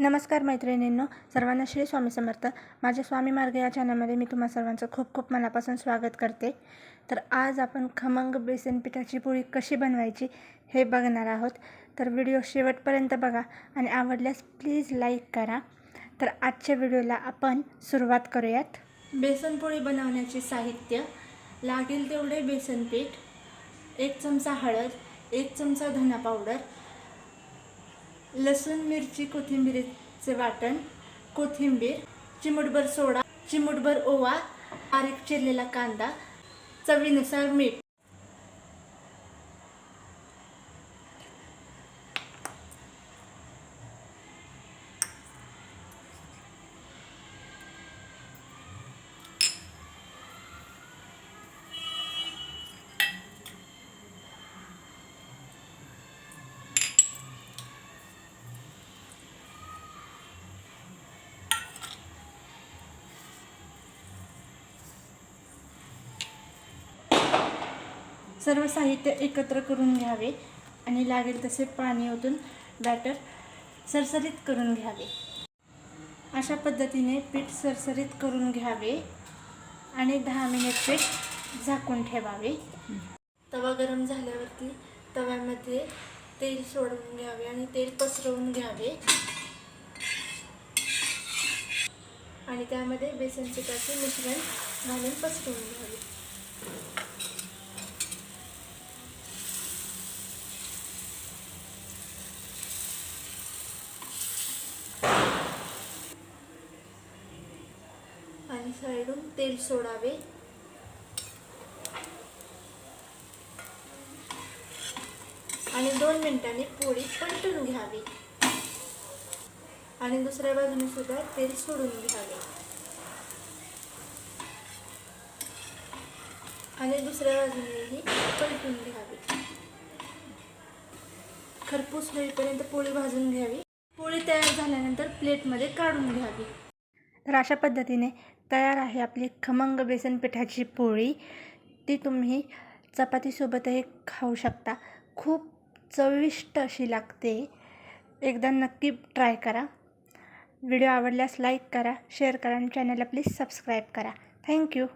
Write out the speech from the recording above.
नमस्कार मैत्रिणींनो सर्वांना श्री स्वामी समर्थ. माझ्या स्वामी मार्ग या चॅनलमध्ये मी तुम्हा सर्वांचं खूप खूप मनापासून स्वागत करते. तर आज आपण खमंग बेसन पिठाची पोळी कशी बनवायची हे बघणार आहोत. तर व्हिडिओ शेवटपर्यंत बघा आणि आवडल्यास प्लीज लाईक करा. तर आजच्या व्हिडिओला आपण सुरुवात करूयात. बेसन पोळी बनवण्याचे साहित्य लागेल तेवढे बेसन पीठ एक चमचा हळद एक चमचा धना पावडर लसूण मिरची कोथिंबीरीचे वाटण कोथिंबीर चिमूटभर सोडा चिमूटभर ओवा बारीक चिरलेला कांदा चवीनुसार मीठ. सर्व साहित्य एकत्र करून घ्यावे आणि लागेल तसे पाणी ओतून बॅटर सरसरीत करून घ्यावे. अशा पद्धतीने पीठ सरसरीत करून घ्यावे आणि दहा मिनिट पीठ झाकून ठेवावे. तवा गरम झाल्यावरती तव्यामध्ये तेल सोडवून घ्यावे आणि तेल पसरवून घ्यावे. आणि त्यामध्ये बेसन पिठाचे मिश्रण घालून पसरवून घ्यावे. आणि साईडून तेल सोडावे. आणि दोन मिनिटांनी पोळी पलटून घ्यावी. आणि दुसऱ्या बाजूने सुद्धा तेल सोडून घ्यावे. आणि दुसऱ्या बाजूनेही पलटून घ्यावी. खरपूस होईपर्यंत पोळी भाजून घ्यावी. पोळी तयार झाल्यानंतर प्लेटमध्ये काढून घ्यावी. तर अशा पद्धतीने तयार आहे आपली खमंग बेसन पिठाची पोळी. ती तुम्ही चपातीसोबतही खाऊ शकता. खूप चविष्ट अशी लागते. एकदा नक्की ट्राय करा. व्हिडिओ आवडल्यास लाईक करा शेअर करा आणि चॅनलला प्लीज सबस्क्राईब करा. थँक्यू.